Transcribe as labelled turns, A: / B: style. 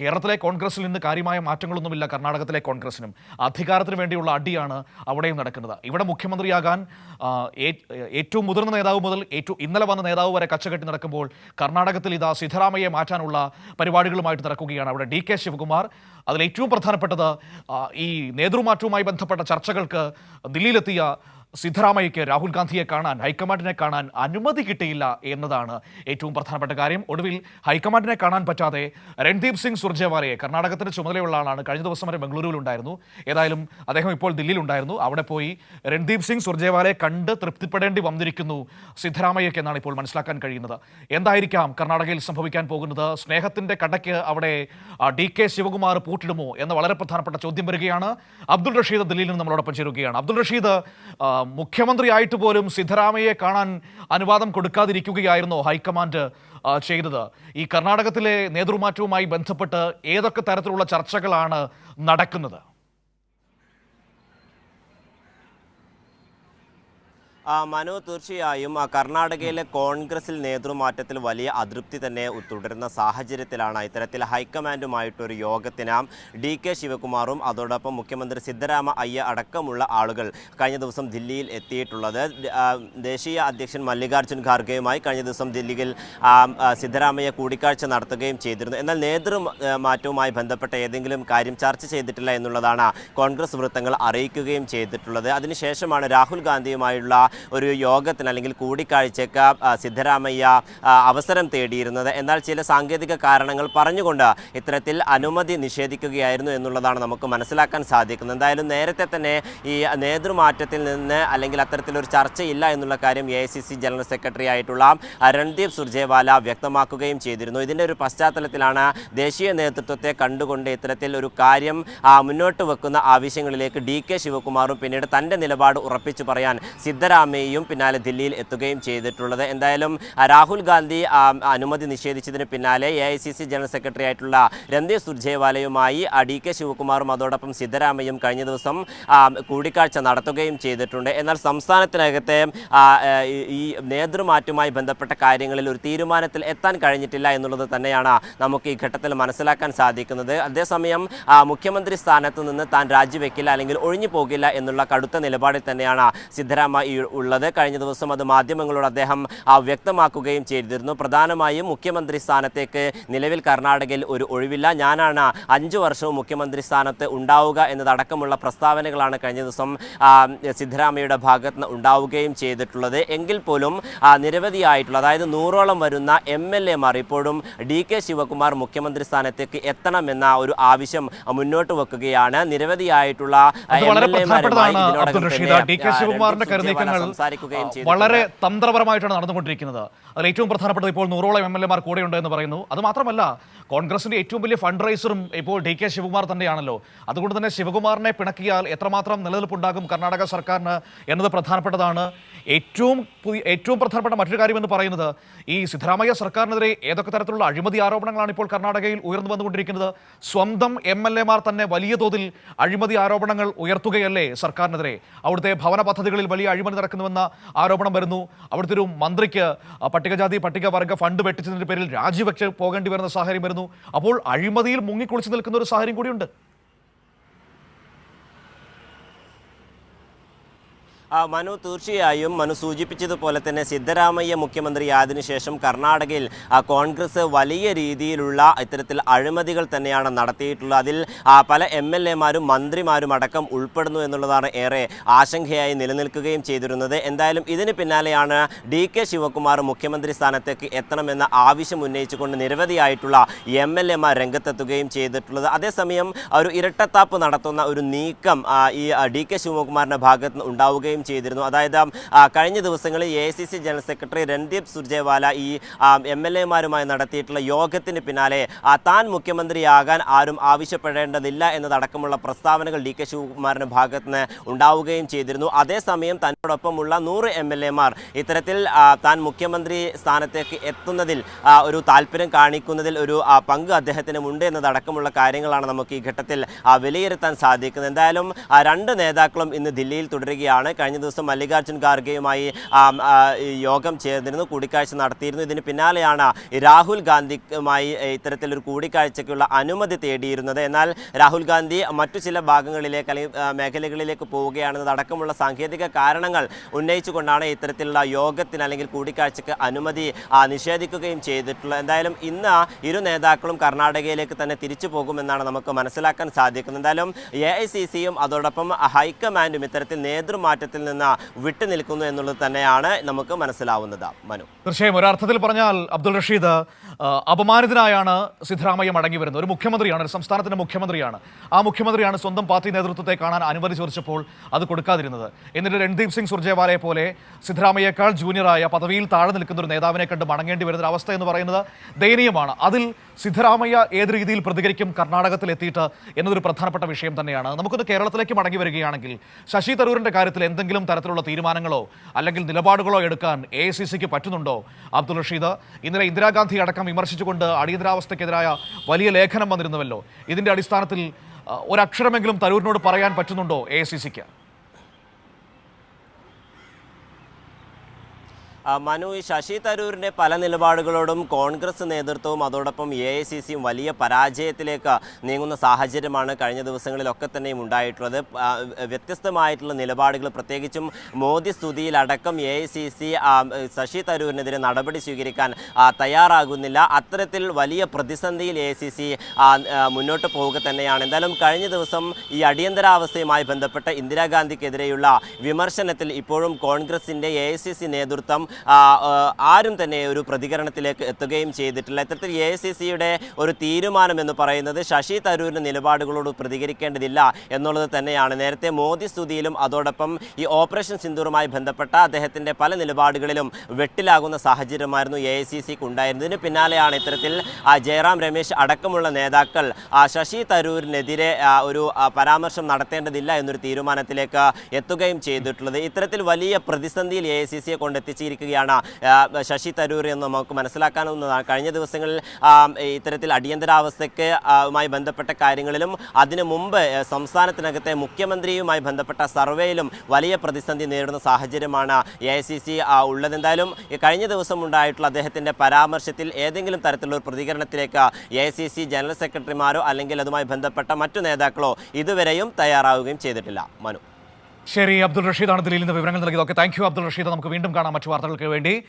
A: കേരളത്തിലെ കോൺഗ്രസിൽ നിന്ന് കാര്യമായ മാറ്റങ്ങളൊന്നുമില്ല കർണാടകത്തിലെ കോൺഗ്രസിനും. അധികാരത്തിന് വേണ്ടിയുള്ള അടിയാണ് അവിടെയും നടക്കുന്നത്. ഇവിടെ മുഖ്യമന്ത്രിയാകാൻ ഏറ്റവും മുതിർന്ന നേതാവ് മുതൽ ഏറ്റവും ഇന്നലെ വന്ന നേതാവ് വരെ കച്ചകെട്ടി നടക്കുമ്പോൾ കർണാടകത്തിൽ ഇതാ സിദ്ധരാമയ്യെ മാറ്റാനുള്ള പരിപാടികളുമായിട്ട് നടക്കുകയാണ് അവിടെ ഡി കെ ശിവകുമാർ. അതിൽ ഏറ്റവും പ്രധാനപ്പെട്ടത് ഈ നേതൃമാറ്റവുമായി ബന്ധപ്പെട്ട ചർച്ചകൾക്ക് ദില്ലിയിലെത്തിയ സിദ്ധരാമയ്യയ്ക്ക് രാഹുൽ ഗാന്ധിയെ കാണാൻ ഹൈക്കമാൻഡിനെ കാണാൻ അനുമതി കിട്ടിയില്ല എന്നതാണ് ഏറ്റവും പ്രധാനപ്പെട്ട കാര്യം. ഒടുവിൽ ഹൈക്കമാൻഡിനെ കാണാൻ പറ്റാതെ രൺദീപ് സിംഗ് സുർജേവാലയെ കർണാടകത്തിന്റെ ചുമതലയുള്ള ആളാണ് കഴിഞ്ഞ ദിവസം വരെ ബംഗളൂരുവിലുണ്ടായിരുന്നു. ഏതായാലും അദ്ദേഹം ഇപ്പോൾ ദില്ലിയിലുണ്ടായിരുന്നു. അവിടെ പോയി രൺദീപ് സിംഗ് സുർജേവാലയെ കണ്ട് തൃപ്തിപ്പെടേണ്ടി വന്നിരിക്കുന്നു സിദ്ധരാമയ്യയ്ക്ക് എന്നാണ് ഇപ്പോൾ മനസ്സിലാക്കാൻ കഴിയുന്നത്. എന്തായിരിക്കാം കർണാടകയിൽ സംഭവിക്കാൻ പോകുന്നത്? സ്നേഹത്തിന്റെ കടയ്ക്ക് അവിടെ ഡി കെ ശിവകുമാർ പൂട്ടിടുമോ? എന്ന വളരെ പ്രധാനപ്പെട്ട ചോദ്യം വരികയാണ്. അബ്ദുൾ റഷീദ് ദില്ലിയിൽ നിന്ന് നമ്മളോടൊപ്പം ചേരുകയാണ്. അബ്ദുൾ റഷീദ് മുഖ്യമന്ത്രിയായിട്ട് പോലും സിദ്ധരാമയ്യെ കാണാൻ അനുവാദം കൊടുക്കാതിരിക്കുകയായിരുന്നു ഹൈക്കമാൻഡ് ചെയ്തത്. ഈ കർണാടകത്തിലെ നേതൃമാറ്റവുമായി ബന്ധപ്പെട്ട് ഏതൊക്കെ തരത്തിലുള്ള ചർച്ചകളാണ് നടക്കുന്നത്?
B: മനു തീർച്ചയായും കർണാടകയിലെ കോൺഗ്രസിൽ നേതൃമാറ്റത്തിൽ വലിയ അതൃപ്തി തന്നെ തുടരുന്ന സാഹചര്യത്തിലാണ് ഇത്തരത്തിൽ ഹൈക്കമാൻഡുമായിട്ടൊരു യോഗത്തിന് ഡി കെ ശിവകുമാറും അതോടൊപ്പം മുഖ്യമന്ത്രി സിദ്ധരാമ അയ്യ അടക്കമുള്ള ആളുകൾ കഴിഞ്ഞ ദിവസം ദില്ലിയിൽ എത്തിയിട്ടുള്ളത്. ദേശീയ അധ്യക്ഷൻ മല്ലികാർജുൻ ഖാർഗെയുമായി കഴിഞ്ഞ ദിവസം ദില്ലിയിൽ സിദ്ധരാമയ്യ കൂടിക്കാഴ്ച നടത്തുകയും ചെയ്തിരുന്നു. എന്നാൽ നേതൃമാറ്റവുമായി ബന്ധപ്പെട്ട ഏതെങ്കിലും കാര്യം ചർച്ച ചെയ്തിട്ടില്ല എന്നുള്ളതാണ് കോൺഗ്രസ് വൃത്തങ്ങൾ അറിയിക്കുകയും ചെയ്തിട്ടുള്ളത്. അതിനുശേഷമാണ് രാഹുൽ ഗാന്ധിയുമായുള്ള ഒരു യോഗത്തിന് അല്ലെങ്കിൽ കൂടിക്കാഴ്ചയ്ക്ക് സിദ്ധരാമയ്യ അവസരം തേടിയിരുന്നത്. എന്നാൽ ചില സാങ്കേതിക കാരണങ്ങൾ പറഞ്ഞുകൊണ്ട് ഇത്തരത്തിൽ അനുമതി നിഷേധിക്കുകയായിരുന്നു എന്നുള്ളതാണ് നമുക്ക് മനസ്സിലാക്കാൻ സാധിക്കുന്നത്. എന്തായാലും നേരത്തെ തന്നെ ഈ നേതൃമാറ്റത്തിൽ നിന്ന് അല്ലെങ്കിൽ അത്തരത്തിലൊരു ചർച്ചയില്ല എന്നുള്ള കാര്യം എ ജനറൽ സെക്രട്ടറി ആയിട്ടുള്ള രൺദീപ് സുർജേവാല വ്യക്തമാക്കുകയും ചെയ്തിരുന്നു. ഇതിന്റെ ഒരു പശ്ചാത്തലത്തിലാണ് ദേശീയ നേതൃത്വത്തെ കണ്ടുകൊണ്ട് ഇത്തരത്തിൽ ഒരു കാര്യം മുന്നോട്ട് വെക്കുന്ന ആവശ്യങ്ങളിലേക്ക് ഡി കെ ശിവകുമാറും പിന്നീട് തന്റെ നിലപാട് ഉറപ്പിച്ചു പറയാൻ സിദ്ധരാമയ്യയും പിന്നാലെ ദില്ലിയിൽ എത്തുകയും ചെയ്തിട്ടുള്ളത്. എന്തായാലും രാഹുൽ ഗാന്ധി അനുമതി നിഷേധിച്ചതിന് പിന്നാലെ എ ജനറൽ സെക്രട്ടറി ആയിട്ടുള്ള രൺദീപ് സുർജേവാലയുമായി ഡി കെ ശിവകുമാറും അതോടൊപ്പം സിദ്ധരാമയ്യും കഴിഞ്ഞ ദിവസം കൂടിക്കാഴ്ച നടത്തുകയും ചെയ്തിട്ടുണ്ട്. എന്നാൽ സംസ്ഥാനത്തിനകത്തെ ഈ- നേതൃമാറ്റവുമായി ബന്ധപ്പെട്ട കാര്യങ്ങളിൽ ഒരു തീരുമാനത്തിൽ എത്താൻ കഴിഞ്ഞിട്ടില്ല എന്നുള്ളത് തന്നെയാണ് നമുക്ക് ഈ ഘട്ടത്തിൽ മനസ്സിലാക്കാൻ സാധിക്കുന്നത്. അതേസമയം മുഖ്യമന്ത്രി സ്ഥാനത്ത് നിന്ന് താൻ രാജിവെക്കില്ല അല്ലെങ്കിൽ ഒഴിഞ്ഞു പോകില്ല എന്നുള്ള കടുത്ത നിലപാടിൽ തന്നെയാണ് സിദ്ധരാമ ഈ ഉള്ളത്. കഴിഞ്ഞ ദിവസം അത് മാധ്യമങ്ങളോട് അദ്ദേഹം വ്യക്തമാക്കുകയും ചെയ്തിരുന്നു. പ്രധാനമായും മുഖ്യമന്ത്രി സ്ഥാനത്തേക്ക് നിലവിൽ കർണാടകയിൽ ഒരു ഒഴിവില്ല. ഞാനാണ് അഞ്ചു വർഷവും മുഖ്യമന്ത്രി സ്ഥാനത്ത് ഉണ്ടാവുക എന്നതടക്കമുള്ള പ്രസ്താവനകളാണ് കഴിഞ്ഞ ദിവസം സിദ്ധരാമയുടെ ഭാഗത്ത് നിന്ന് ഉണ്ടാവുകയും ചെയ്തിട്ടുള്ളത്. എങ്കിൽ പോലും നിരവധിയായിട്ടുള്ള അതായത് നൂറോളം വരുന്ന എം എൽ എമാർ ഇപ്പോഴും ഡി കെ ശിവകുമാർ മുഖ്യമന്ത്രി സ്ഥാനത്തേക്ക് എത്തണമെന്ന ഒരു ആവശ്യം മുന്നോട്ട് വെക്കുകയാണ്. നിരവധിയായിട്ടുള്ള ഇതിനോടകം
A: ശിവകുമാറിന്റെ കരുനീക്കങ്ങൾ
B: സംസാരിക്കുകയും ചെയ്തു
A: വളരെ തന്ത്രപരമായിട്ടാണ് നടന്നുകൊണ്ടിരിക്കുന്നത്. അതിൽ ഏറ്റവും പ്രധാനപ്പെട്ടത് ഇപ്പോൾ നൂറോളം എം എൽ എമാർ കൂടെയുണ്ട് എന്ന് പറയുന്നു. അത് മാത്രമല്ല കോൺഗ്രസിന്റെ ഏറ്റവും വലിയ ഫണ്ട് റൈസറും ഇപ്പോൾ ഡി കെ ശിവകുമാർ തന്നെയാണല്ലോ. അതുകൊണ്ട് തന്നെ ശിവകുമാറിനെ പിണക്കിയാൽ എത്രമാത്രം നിലനിൽപ്പുണ്ടാകും കർണാടക സർക്കാരിന് എന്നത് പ്രധാനപ്പെട്ടതാണ്. ഏറ്റവും ഏറ്റവും പ്രധാനപ്പെട്ട മറ്റൊരു കാര്യമെന്ന് പറയുന്നത് ഈ സിദ്ധരാമയ്യ സർക്കാരിനെതിരെ ഏതൊക്കെ തരത്തിലുള്ള അഴിമതി ആരോപണങ്ങളാണ് ഇപ്പോൾ കർണാടകയിൽ ഉയർന്നു വന്നുകൊണ്ടിരിക്കുന്നത്? സ്വന്തം എം എൽ എമാർ തന്നെ വലിയ തോതിൽ അഴിമതി ആരോപണങ്ങൾ ഉയർത്തുകയല്ലേ സർക്കാരിനെതിരെ? അവിടുത്തെ ഭവന പദ്ധതികളിൽ വലിയ അഴിമതി നടക്കുന്നുവെന്ന ആരോപണം വരുന്നു. അവിടുത്തെ ഒരു മന്ത്രിക്ക് പട്ടികജാതി പട്ടികവർഗ ഫണ്ട് വെട്ടിച്ചതിന്റെ പേരിൽ രാജിവെച്ച് പോകേണ്ടി വരുന്ന സാഹചര്യം വരുന്നു. അപ്പോൾ അഴിമതിയിൽ മുങ്ങിക്കുളിച്ച് നിൽക്കുന്ന ഒരു സാഹചര്യം കൂടിയുണ്ട്.
B: മനു തീർച്ചയായും മനു സൂചിപ്പിച്ചതുപോലെ തന്നെ സിദ്ധരാമയ്യ മുഖ്യമന്ത്രിയായതിനു ശേഷം കർണാടകയിൽ കോൺഗ്രസ് വലിയ രീതിയിലുള്ള ഇത്തരത്തിൽ അഴിമതികൾ തന്നെയാണ് നടത്തിയിട്ടുള്ളത്. അതിൽ പല എം എൽ എമാരും മന്ത്രിമാരും അടക്കം ഉൾപ്പെടുന്നു എന്നുള്ളതാണ് ഏറെ ആശങ്കയായി നിലനിൽക്കുകയും ചെയ്തിരുന്നത്. എന്തായാലും ഇതിന് പിന്നാലെയാണ് ഡി കെ ശിവകുമാർ മുഖ്യമന്ത്രി സ്ഥാനത്തേക്ക് എത്തണമെന്ന ആവശ്യം ഉന്നയിച്ചുകൊണ്ട് നിരവധിയായിട്ടുള്ള എം എൽ എമാർ രംഗത്തെത്തുകയും ചെയ്തിട്ടുള്ളത്. അതേസമയം ഒരു ഇരട്ടത്താപ്പ് നടത്തുന്ന ഒരു നീക്കം ഈ ഡി കെ ശിവകുമാറിന്റെ ഭാഗത്ത് നിന്ന് ഉണ്ടാവുകയും ചെയ്തിരുന്നു. അതായത് കഴിഞ്ഞ ദിവസങ്ങളിൽ A general secretary Randeep Surjewala ഈ എം എൽ എമാരുമായി നടത്തിയിട്ടുള്ള യോഗത്തിന് പിന്നാലെ താൻ മുഖ്യമന്ത്രിയാകാൻ ആരും ആവശ്യപ്പെടേണ്ടതില്ല എന്നതടക്കമുള്ള പ്രസ്താവനകൾ ഡി കെ ശിവകുമാറിന്റെ ഭാഗത്ത് നിന്ന് ഉണ്ടാവുകയും ചെയ്തിരുന്നു. അതേസമയം തന്നോടൊപ്പമുള്ള നൂറ് എം എൽ എമാർ ഇത്തരത്തിൽ താൻ മുഖ്യമന്ത്രി സ്ഥാനത്തേക്ക് എത്തുന്നതിൽ ഒരു താല്പര്യം കാണിക്കുന്നതിൽ ഒരു പങ്ക് അദ്ദേഹത്തിന് ഉണ്ട് എന്നതടക്കമുള്ള കാര്യങ്ങളാണ് നമുക്ക് ഈ ഘട്ടത്തിൽ വിലയിരുത്താൻ സാധിക്കുന്നത്. എന്തായാലും രണ്ട് നേതാക്കളും ഇന്ന് ദില്ലിയിൽ തുടരുകയാണ്. കഴിഞ്ഞ ദിവസം മല്ലികാർജുൻ ഖാർഗെയുമായി യോഗം ചേർന്നിരുന്നു കൂടിക്കാഴ്ച നടത്തിയിരുന്നു. ഇതിന് പിന്നാലെയാണ് രാഹുൽ ഗാന്ധിയുമായി ഇത്തരത്തിലൊരു കൂടിക്കാഴ്ചയ്ക്കുള്ള അനുമതി തേടിയിരുന്നത്. എന്നാൽ രാഹുൽ ഗാന്ധി മറ്റു ചില ഭാഗങ്ങളിലേക്ക് അല്ലെങ്കിൽ മേഖലകളിലേക്ക് പോവുകയാണെന്നത് അടക്കമുള്ള സാങ്കേതിക കാരണങ്ങൾ ഉന്നയിച്ചുകൊണ്ടാണ് ഇത്തരത്തിലുള്ള യോഗത്തിന് അല്ലെങ്കിൽ കൂടിക്കാഴ്ചയ്ക്ക് അനുമതി നിഷേധിക്കുകയും ചെയ്തിട്ടുള്ളത്. എന്തായാലും ഇന്ന് ഇരു നേതാക്കളും കർണാടകയിലേക്ക് തന്നെ തിരിച്ചു പോകുമെന്നാണ് നമുക്ക് മനസ്സിലാക്കാൻ സാധിക്കുന്നത്. എന്തായാലും എ ഐ സി സിയും അതോടൊപ്പം ഹൈക്കമാൻഡും ഇത്തരത്തിൽ നേതൃമാറ്റത്തിൽ നിന്ന് വിട്ടുനിൽക്കുന്നു എന്നുള്ളത് തന്നെയാണ് നമുക്ക് മനസ്സിലാവുന്നത്. മനു.
A: തീർച്ചയായും ഒരർത്ഥത്തിൽ പറഞ്ഞാൽ അബ്ദുൾ റഷീദ് അപമാനിതനായാണ് സിദ്ധരാമയ്യ മടങ്ങി വരുന്നത്. ഒരു മുഖ്യമന്ത്രിയാണ് ഒരു സംസ്ഥാനത്തിന്റെ മുഖ്യമന്ത്രിയാണ്. ആ മുഖ്യമന്ത്രിയാണ് സ്വന്തം പാർട്ടി നേതൃത്വത്തെ കാണാൻ അനുമതി ചോദിച്ചപ്പോൾ അത് കൊടുക്കാതിരുന്നത്. എന്നിട്ട് രൺദീപ് സിംഗ് സുർജേവാലയെ പോലെ സിദ്ധരാമയ്യേക്കാൾ ജൂനിയറായ പദവിയിൽ താഴെ നിൽക്കുന്ന ഒരു നേതാവിനെ കണ്ട് മടങ്ങേണ്ടി വരുന്ന അവസ്ഥ എന്ന് പറയുന്നത് ദയനീയമാണ്. അതിൽ സിദ്ധരാമയ്യ ഏത് രീതിയിൽ പ്രതികരിക്കും കർണാടകത്തിൽ എത്തിയിട്ട് എന്നതൊരു പ്രധാനപ്പെട്ട വിഷയം തന്നെയാണ്. നമുക്കൊന്ന് കേരളത്തിലേക്ക് മടങ്ങി വരികയാണെങ്കിൽ ശശി തരൂരിന്റെ കാര്യത്തിൽ എന്തെങ്കിലും തരത്തിലുള്ള തീരുമാനങ്ങളോ അല്ലെങ്കിൽ നിലപാടുകളോ എടുക്കാൻ എ ഐ സി സിക്ക് പറ്റുന്നുണ്ടോ? അബ്ദുൾ റഷീദ് ഇന്നലെ ഇന്ദിരാഗാന്ധി അടക്കം വിമർശിച്ചുകൊണ്ട് അടിയന്തരാവസ്ഥയ്ക്കെതിരായ വലിയ ലേഖനം വന്നിരുന്നുവല്ലോ. ഇതിന്റെ അടിസ്ഥാനത്തിൽ ഒരക്ഷരമെങ്കിലും തരൂരിനോട് പറയാൻ പറ്റുന്നുണ്ടോ എ സി സിക്ക്
B: മനു ഈ ശശി തരൂരിന്റെ പല നിലപാടുകളോടും കോൺഗ്രസ് നേതൃത്വവും അതോടൊപ്പം എ ഐ സി സിയും വലിയ പരാജയത്തിലേക്ക് നീങ്ങുന്ന സാഹചര്യമാണ് കഴിഞ്ഞ ദിവസങ്ങളിലൊക്കെ തന്നെയും ഉണ്ടായിട്ടുള്ളത്. വ്യത്യസ്തമായിട്ടുള്ള നിലപാടുകൾ പ്രത്യേകിച്ചും Modi സ്തുതിയിലടക്കം A I C C Shashi തരൂരിനെതിരെ നടപടി സ്വീകരിക്കാൻ തയ്യാറാകുന്നില്ല. അത്തരത്തിൽ വലിയ പ്രതിസന്ധിയിൽ എ ഐ സി സി മുന്നോട്ട് പോവുക തന്നെയാണ്. എന്തായാലും കഴിഞ്ഞ ദിവസം ഈ അടിയന്തരാവസ്ഥയുമായി ബന്ധപ്പെട്ട ഇന്ദിരാഗാന്ധിക്കെതിരെയുള്ള വിമർശനത്തിൽ ഇപ്പോഴും കോൺഗ്രസിന്റെ എ ഐ സി സി നേതൃത്വം ആരും തന്നെ ഒരു പ്രതികരണത്തിലേക്ക് എത്തുകയും ചെയ്തിട്ടില്ല. ഇത്തരത്തിൽ എ ഐ സി സിയുടെ ഒരു തീരുമാനം എന്ന് പറയുന്നത് ശശി തരൂരിന്റെ നിലപാടുകളോട് പ്രതികരിക്കേണ്ടതില്ല എന്നുള്ളത് തന്നെയാണ്. നേരത്തെ മോദി സ്തുതിയിലും അതോടൊപ്പം ഈ ഓപ്പറേഷൻ സിന്ദൂറുമായി ബന്ധപ്പെട്ട അദ്ദേഹത്തിന്റെ പല നിലപാടുകളിലും വെട്ടിലാകുന്ന സാഹചര്യമായിരുന്നു എ ഐ സി സിക്ക് ഉണ്ടായിരുന്നതിന് പിന്നാലെയാണ് ഇത്തരത്തിൽ ജയറാം രമേശ് അടക്കമുള്ള നേതാക്കൾ ശശി തരൂരിനെതിരെ ഒരു പരാമർശം നടത്തേണ്ടതില്ല എന്നൊരു തീരുമാനത്തിലേക്ക് എത്തുകയും ചെയ്തിട്ടുള്ളത്. ഇത്തരത്തിൽ വലിയ പ്രതിസന്ധിയിൽ എ ഐ സി സിയെ കൊണ്ടെത്തിച്ചിരിക്കുകയാണ് ആ, ശശി തരൂർ എന്ന് നമുക്ക് മനസ്സിലാക്കാവുന്നതാണ്. കഴിഞ്ഞ ദിവസങ്ങളിൽ ഇത്തരത്തിൽ അടിയന്തരാവസ്ഥയ്ക്ക് മായി ബന്ധപ്പെട്ട കാര്യങ്ങളിലും അതിനു മുമ്പ് സംസ്ഥാനത്തിനകത്തെ മുഖ്യമന്ത്രിയുമായി ബന്ധപ്പെട്ട സർവേയിലും വലിയ പ്രതിസന്ധി നേരിടുന്ന സാഹചര്യമാണ് എ ഐ സി സി ഉള്ളതെന്തായാലും കഴിഞ്ഞ ദിവസം ഉണ്ടായിട്ടുള്ള അദ്ദേഹത്തിന്റെ പരാമർശത്തിൽ ഏതെങ്കിലും തരത്തിലുള്ള ഒരു പ്രതികരണത്തിലേക്ക് A I C C general സെക്രട്ടറിമാരോ അല്ലെങ്കിൽ അതുമായി ബന്ധപ്പെട്ട മറ്റു നേതാക്കളോ ഇതുവരെയും തയ്യാറാവുകയും ചെയ്തിട്ടില്ല. മനു.
A: ശരി അബ്ദുൾ റഷീദാണ് ദില്ലിയിൽ നിന്ന് വിവരങ്ങൾ നൽകിയത്. Okay thank you Abdul Rasheed. നമുക്ക് വീണ്ടും കാണാം മറ്റു വാർത്തകൾക്ക് വേണ്ടി.